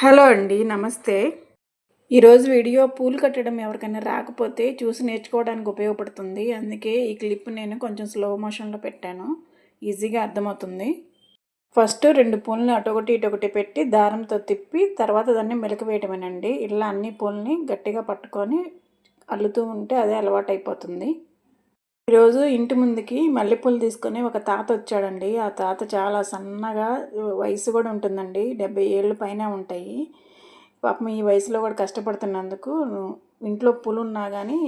Hello అండి నమస్తే. ఈరోజు వీడియో పూలు కట్టడం ఎవరికైనా రాకపోతే చూసి నేర్చుకోవడానికి ఉపయోగపడుతుంది. అందుకే ఈ క్లిప్ నేను కొంచెం స్లో మోషన్లో పెట్టాను. ఈజీగా అర్థమవుతుంది. ఫస్ట్ రెండు పూలని అటొకటి ఇటొకటి పెట్టి దారంతో తిప్పి తర్వాత దాన్ని మెలక వేయటమేనండి. ఇలా అన్ని పూలని గట్టిగా పట్టుకొని అల్లుతూ ఉంటే అదే అలవాటు అయిపోతుంది ఈరోజు ఇంటి ముందుకి మల్లెపూలు తీసుకొని ఒక తాత వచ్చాడండి. ఆ తాత చాలా సన్నగా వయసు కూడా ఉంటుందండి. డెబ్బై ఏళ్ళు పైన ఉంటాయి. పాపం ఈ వయసులో కూడా కష్టపడుతున్నందుకు ఇంట్లో పూలు ఉన్నా కానీ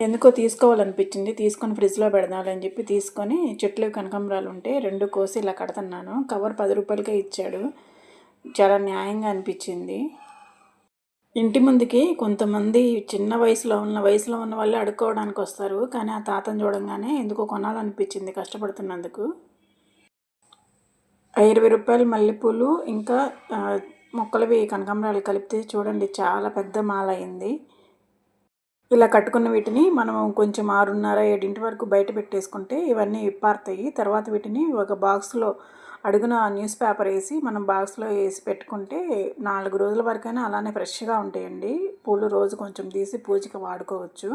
ఎందుకో తీసుకోవాలనిపించింది. తీసుకొని ఫ్రిడ్జ్లో పెడదామని చెప్పి తీసుకొని చెట్లు కనకంబరాలు ఉంటే రెండు కోసి ఇలా కడుతున్నాను. కవర్ పది రూపాయలకే ఇచ్చాడు. చాలా న్యాయంగా అనిపించింది. ఇంటి ముందుకి కొంతమంది చిన్న వయసులో ఉన్న వయసులో ఉన్న వాళ్ళే అడుక్కోవడానికి వస్తారు. కానీ ఆ తాతను చూడంగానే ఎందుకో కొనాలనిపించింది కష్టపడుతున్నందుకు. ఇరవై రూపాయలు మల్లెపూలు ఇంకా మొక్కలవి కనకాంబరాలు కలిపితే చూడండి చాలా పెద్ద మాల అయింది ఇలా కట్టుకున్న వీటిని మనం కొంచెం ఆరున్నర ఏడింటి వరకు బయట పెట్టేసుకుంటే ఇవన్నీ విప్పారుతాయి. తర్వాత వీటిని ఒక బాక్స్లో అడుగున న్యూస్ పేపర్ వేసి మనం బాక్స్లో వేసి పెట్టుకుంటే నాలుగు రోజుల వరకైనా అలానే ఫ్రెష్గా ఉంటాయండి. పూలు రోజు కొంచెం తీసి పూజకి వాడుకోవచ్చు.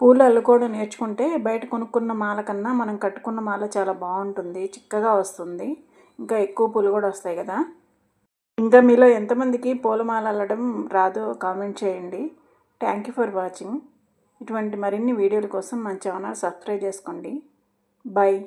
పూలు అల్లుకోవడం నేర్చుకుంటే బయట కొనుక్కున్న మాల కన్నా మనం కట్టుకున్న మాల చాలా బాగుంటుంది చిక్కగా వస్తుంది. ఇంకా ఎక్కువ పూలు కూడా వస్తాయి కదా. ఇంకా మీలో ఎంతమందికి పూలమాల అల్లడం రాదో కామెంట్ చేయండి. థ్యాంక్ యూ ఫర్ వాచింగ్ ఇటువంటి మరిన్ని వీడియోల కోసం మన ఛానల్ సబ్స్క్రైబ్ చేసుకోండి. బాయ్